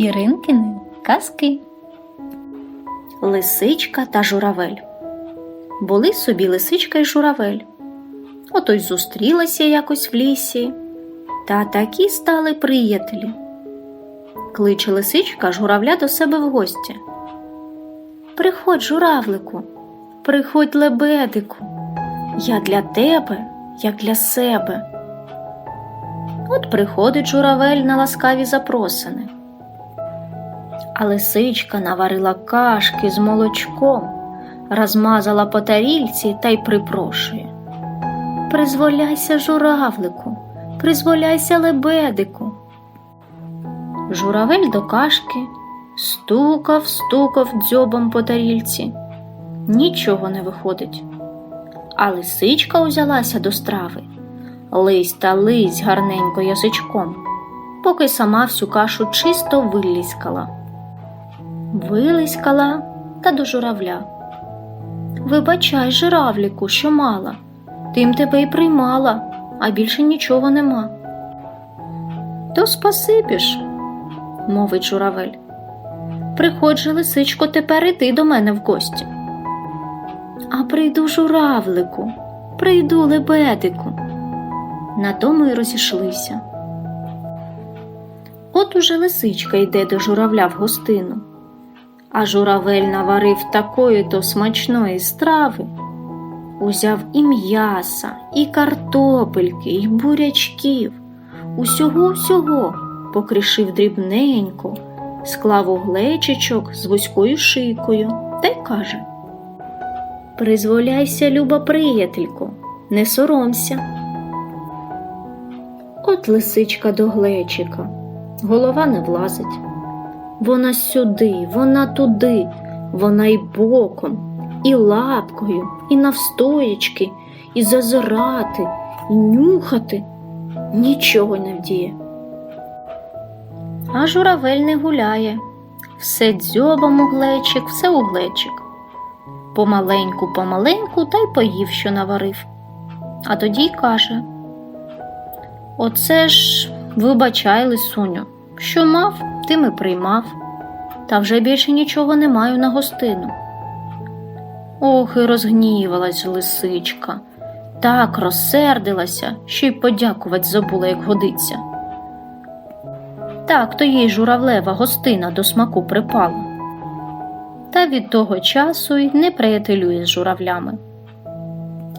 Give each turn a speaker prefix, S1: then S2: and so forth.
S1: Іринкини казки.
S2: Лисичка та журавель. Були собі лисичка і журавель. Ото й зустрілися якось в лісі, та такі стали приятелі. Кличе лисичка журавля до себе в гості. Приходь, журавлику, приходь лебедику. Я для тебе, як для себе. От приходить журавель на ласкаві запросини. А лисичка наварила кашки з молочком, розмазала по тарільці та й припрошує. Призволяйся, журавлику, призволяйся лебедику. Журавель до кашки стукав, стукав дзьобом по тарільці. Нічого не виходить. А лисичка узялася до страви. Лись та лись гарненько язичком, поки сама всю кашу чисто виліскала. Вилискала та до журавля. Вибачай, журавліку, що мала, тим тебе й приймала, а більше нічого нема. То спасибі ж, мовить журавель. Приходь же, лисичко, тепер і ти до мене в гості. А прийду журавлику, прийду лебедику. На тому й розійшлися. От уже лисичка йде до журавля в гостину, а журавель наварив такої то смачної страви. Узяв і м'яса, і картопельки, і бурячків, усього всього покришив дрібненько, склав у глечичок з вузькою шийкою та й каже Призволяйся, люба приятелько, не соромся. От лисичка до глечика, голова не влазить. Вона сюди, вона туди, вона й боком, і лапкою, і навстоячки, і зазирати, і нюхати нічого не вдіє. А журавель не гуляє, все дзьобом у глечик, все у глечик. Помаленьку, помаленьку та й поїв, що наварив. А тоді й каже Оце ж, вибачай, лисуню, що мав, тим і приймав, та вже більше нічого не маю на гостину. Ох, і розгнівалась лисичка, так розсердилася, що й подякувати забула, як годиться. Так то їй журавлева гостина до смаку припала. Та від того часу й не приятелює з журавлями.